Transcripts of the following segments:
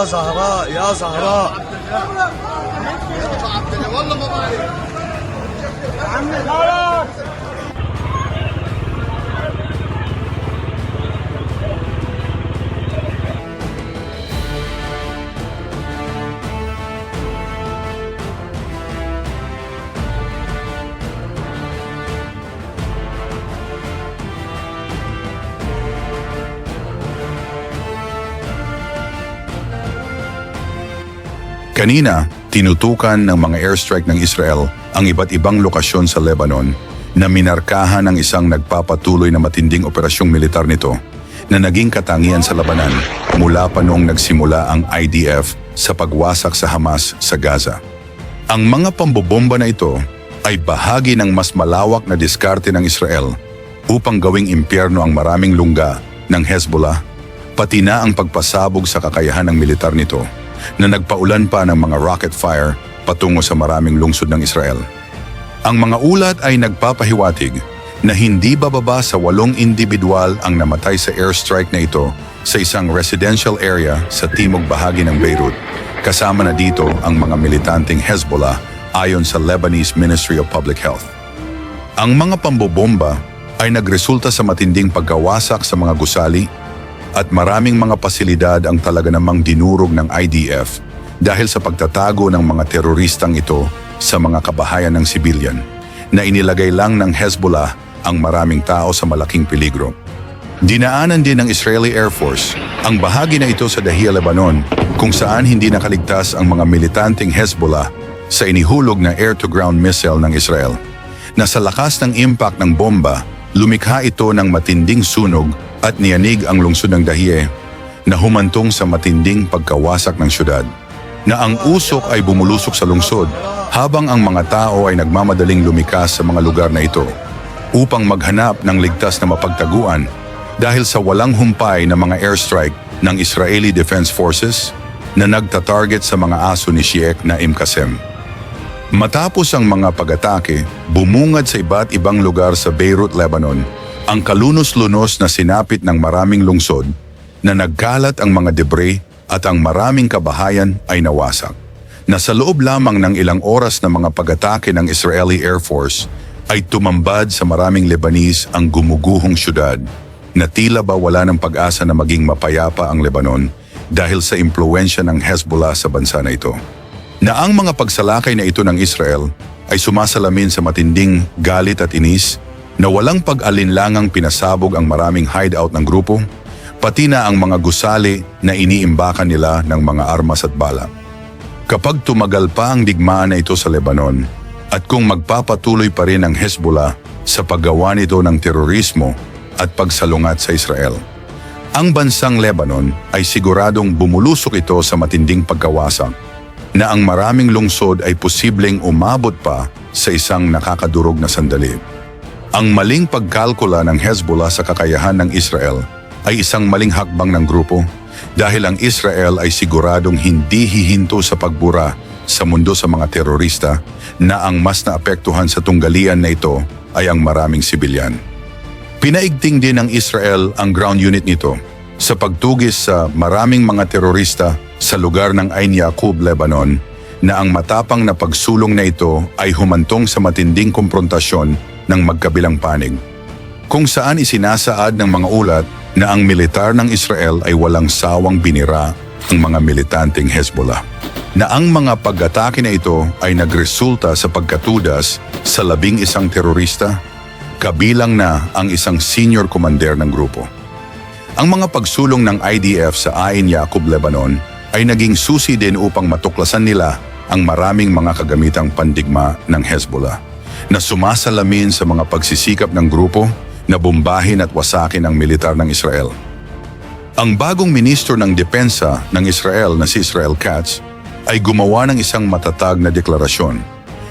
يا زهراء. يا زهراء يا والله ما بعرف. عمي Kanina, tinutukan ng mga airstrike ng Israel ang iba't ibang lokasyon sa Lebanon na minarkahan ng isang nagpapatuloy na matinding operasyong militar nito na naging katangian sa labanan mula pa noong nagsimula ang IDF sa pagwasak sa Hamas sa Gaza. Ang mga pambobomba na ito ay bahagi ng mas malawak na diskarte ng Israel upang gawing impyerno ang maraming lungga ng Hezbollah, pati na ang pagpasabog sa kakayahan ng militar nito na nagpaulan pa ng mga rocket fire patungo sa maraming lungsod ng Israel. Ang mga ulat ay nagpapahiwatig na hindi bababa sa walong individual ang namatay sa airstrike na ito sa isang residential area sa timog bahagi ng Beirut. Kasama na dito ang mga militanteng Hezbollah ayon sa Lebanese Ministry of Public Health. Ang mga pambobomba ay nagresulta sa matinding pagkawasak sa mga gusali at maraming mga pasilidad ang talaga namang dinurog ng IDF dahil sa pagtatago ng mga teroristang ito sa mga kabahayan ng sibilyan na inilagay lang ng Hezbollah ang maraming tao sa malaking peligro. Dinaanan din ng Israeli Air Force ang bahagi na ito sa Dahia, Lebanon kung saan hindi nakaligtas ang mga militanteng Hezbollah sa inihulog na air-to-ground missile ng Israel na sa lakas ng impact ng bomba, lumikha ito ng matinding sunog at niyanig ang lungsod ng Dahie na humantong sa matinding pagkawasak ng syudad. Na ang usok ay bumulusok sa lungsod habang ang mga tao ay nagmamadaling lumikas sa mga lugar na ito upang maghanap ng ligtas na mapagtaguan dahil sa walang humpay na mga airstrike ng Israeli Defense Forces na nagtatarget sa mga aso ni Sheikh Naim Qasem. Matapos ang mga pag-atake, bumungad sa iba't ibang lugar sa Beirut, Lebanon, ang kalunos-lunos na sinapit ng maraming lungsod na nagkalat ang mga debris at ang maraming kabahayan ay nawasak. Na sa loob lamang ng ilang oras na mga pag-atake ng Israeli Air Force ay tumambad sa maraming Lebanese ang gumuguhong syudad na tila ba wala ng pag-asa na maging mapayapa ang Lebanon dahil sa impluensya ng Hezbollah sa bansa na ito na ang mga pagsalakay na ito ng Israel ay sumasalamin sa matinding galit at inis na walang pag-alinlangang pinasabog ang maraming hideout ng grupo, pati na ang mga gusali na iniimbakan nila ng mga armas at bala. Kapag tumagal pa ang digmaan na ito sa Lebanon at kung magpapatuloy pa rin ang Hezbollah sa paggawa nito ng terorismo at pagsalungat sa Israel, ang bansang Lebanon ay siguradong bumulusok ito sa matinding pagkawasak na ang maraming lungsod ay posibleng umabot pa sa isang nakakadurog na sandali. Ang maling pagkalkula ng Hezbollah sa kakayahan ng Israel ay isang maling hakbang ng grupo dahil ang Israel ay siguradong hindi hihinto sa pagbura sa mundo sa mga terorista na ang mas naapektuhan sa tunggalian na ito ay ang maraming sibilyan. Pinaigting din ng Israel ang ground unit nito sa pagtugis sa maraming mga terorista sa lugar ng Ain Yaqub, Lebanon, na ang matapang na pagsulong na ito ay humantong sa matinding komprontasyon ng magkabilang panig. Kung saan isinasaad ng mga ulat na ang militar ng Israel ay walang sawang binira ang mga militanteng Hezbollah. Na ang mga pag-atake na ito ay nagresulta sa pagkatudas sa labing isang terorista, kabilang na ang isang senior commander ng grupo. Ang mga pagsulong ng IDF sa Ain Yaqub, Lebanon ay naging susi din upang matuklasan nila ang maraming mga kagamitang pandigma ng Hezbollah na sumasalamin sa mga pagsisikap ng grupo na bombahin at wasakin ang militar ng Israel. Ang bagong ministro ng depensa ng Israel na si Israel Katz ay gumawa ng isang matatag na deklarasyon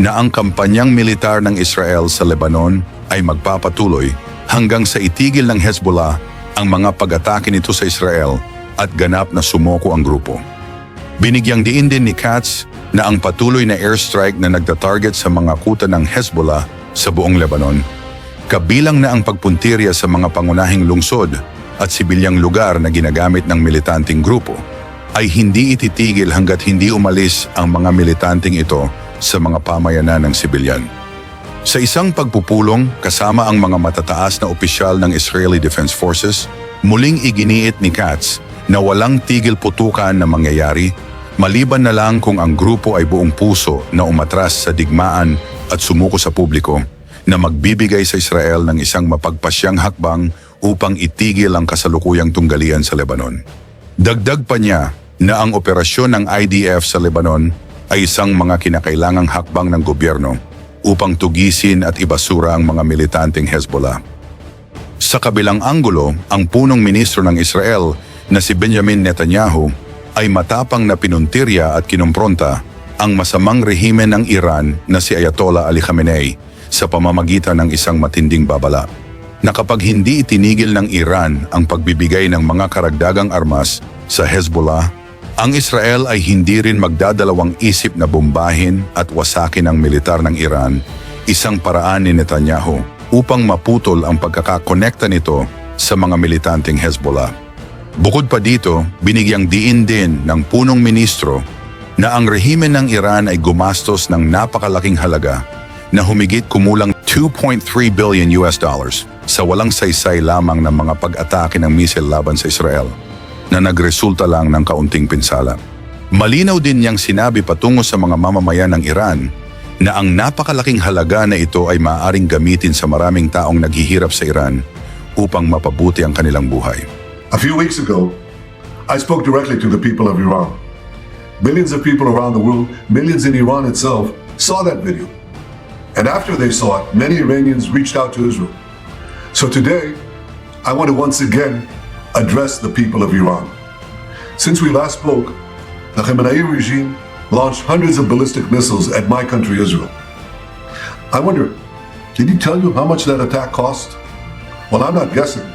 na ang kampanyang militar ng Israel sa Lebanon ay magpapatuloy hanggang sa itigil ng Hezbollah ang mga pag-atake nito sa Israel at ganap na sumoko ang grupo. Binigyang diin din ni Katz na ang patuloy na airstrike na nagtatarget sa mga kuta ng Hezbollah sa buong Lebanon, kabilang na ang pagpuntirya sa mga pangunahing lungsod at sibilyang lugar na ginagamit ng militanteng grupo, ay hindi ititigil hanggat hindi umalis ang mga militanteng ito sa mga pamayanan ng sibilyan. Sa isang pagpupulong kasama ang mga matataas na opisyal ng Israeli Defense Forces, muling iginiit ni Katz na walang tigil putukan na mangyayari maliban na lang kung ang grupo ay buong puso na umatras sa digmaan at sumuko sa publiko na magbibigay sa Israel ng isang mapagpasyang hakbang upang itigil ang kasalukuyang tunggalian sa Lebanon. Dagdag pa niya na ang operasyon ng IDF sa Lebanon ay isang mga kinakailangang hakbang ng gobyerno upang tugisin at ibasura ang mga militanteng Hezbollah. Sa kabilang anggulo, ang punong ministro ng Israel na si Benjamin Netanyahu ay matapang na pinuntirya at kinumpronta ang masamang rehimen ng Iran na si Ayatollah Ali Khamenei sa pamamagitan ng isang matinding babala na hindi itinigil ng Iran ang pagbibigay ng mga karagdagang armas sa Hezbollah, ang Israel ay hindi rin magdadalawang isip na bombahin at wasakin ang militar ng Iran, isang paraan ni Netanyahu upang maputol ang pagkakakonekta nito sa mga militanteng Hezbollah. Bukod pa dito, binigyang diin din ng punong ministro na ang rehimen ng Iran ay gumastos ng napakalaking halaga na humigit kumulang 2.3 billion US dollars sa walang saysay lamang ng mga pag-atake ng misil laban sa Israel na nagresulta lang ng kaunting pinsala. Malinaw din niyang sinabi patungo sa mga mamamayan ng Iran na ang napakalaking halaga na ito ay maaaring gamitin sa maraming taong naghihirap sa Iran upang mapabuti ang kanilang buhay. A few weeks ago, I spoke directly to the people of Iran. Millions of people around the world, millions in Iran itself, saw that video. And after they saw it, many Iranians reached out to Israel. So today, I want to once again address the people of Iran. Since we last spoke, the Khamenei regime launched hundreds of ballistic missiles at my country, Israel. I wonder, did he tell you how much that attack cost? Well, I'm not guessing.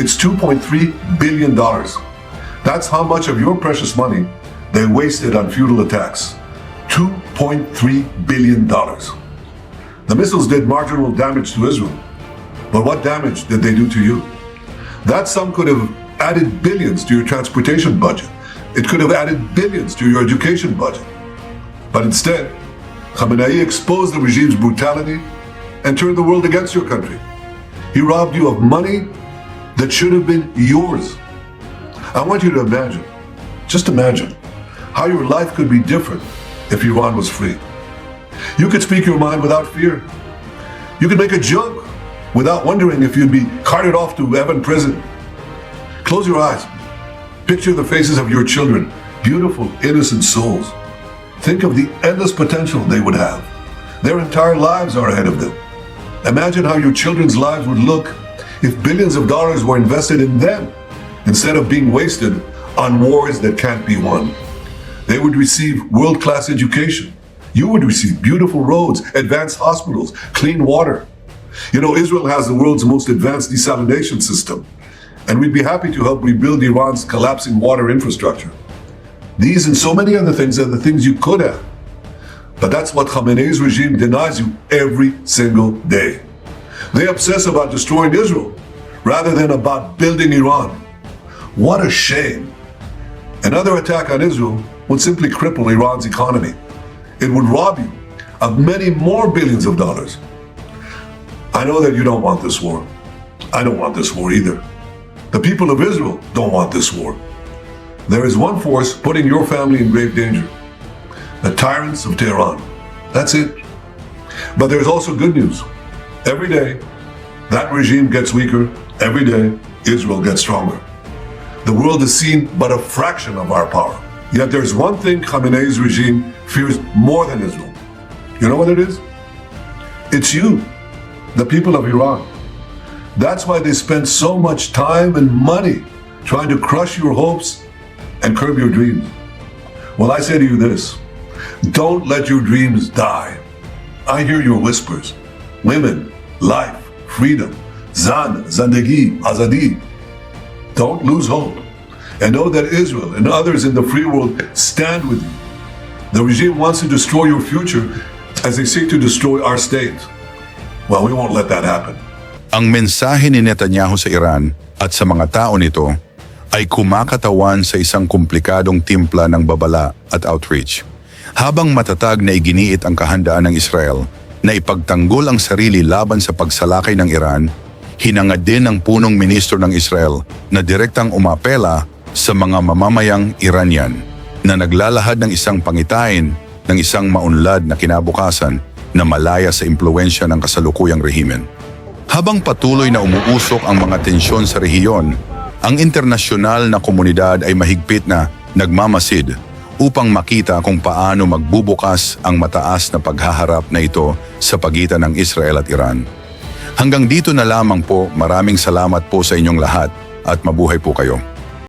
It's $2.3 billion. That's how much of your precious money they wasted on futile attacks. $2.3 billion. The missiles did marginal damage to Israel. But what damage did they do to you? That sum could have added billions to your transportation budget. It could have added billions to your education budget. But instead, Khamenei exposed the regime's brutality and turned the world against your country. He robbed you of money that should have been yours. I want you to imagine, just imagine, how your life could be different if Iran was free. You could speak your mind without fear. You could make a joke without wondering if you'd be carted off to Evan prison. Close your eyes. Picture the faces of your children, beautiful, innocent souls. Think of the endless potential they would have. Their entire lives are ahead of them. Imagine how your children's lives would look if billions of dollars were invested in them instead of being wasted on wars that can't be won. They would receive world class education. You would receive beautiful roads, advanced hospitals, clean water. You know, Israel has the world's most advanced desalination system, and we'd be happy to help rebuild Iran's collapsing water infrastructure. These and so many other things are the things you could have. But that's what Khamenei's regime denies you every single day. They obsess about destroying Israel rather than about building Iran. What a shame. Another attack on Israel would simply cripple Iran's economy. It would rob you of many more billions of dollars. I know that you don't want this war. I don't want this war either. The people of Israel don't want this war. There is one force putting your family in grave danger the tyrants of Tehran. That's it. But there's also good news. Every day, that regime gets weaker. Every day, Israel gets stronger. The world has seen but a fraction of our power. Yet there's one thing Khamenei's regime fears more than Israel. You know what it is? It's you, the people of Iran. That's why they spend so much time and money trying to crush your hopes and curb your dreams. Well, I say to you this don't let your dreams die. I hear your whispers women, life, freedom, zan, zandagi, azadi. Don't lose hope. And know that Israel and others in the free world stand with you. The regime wants to destroy your future as they seek to destroy our state. Well, we won't let that happen. Ang mensahe ni Netanyahu sa Iran at sa mga tao nito ay kumakatawan sa isang komplikadong timpla ng babala at outreach. Habang matatag na iginiit ang kahandaan ng Israel na ipagtanggol ang sarili laban sa pagsalakay ng Iran, hinangad din ng punong ministro ng Israel na direktang umapela sa mga mamamayang Iranian na naglalahad ng isang pangitain ng isang maunlad na kinabukasan na malaya sa impluensya ng kasalukuyang rehimen. Habang patuloy na umuusok ang mga tensyon sa rehiyon, ang internasyonal na komunidad ay mahigpit na nagmamasid upang makita kung paano magbubukas ang mataas na paghaharap na ito sa pagitan ng Israel at Iran. Hanggang dito na lamang po, maraming salamat po sa inyong lahat at mabuhay po kayo.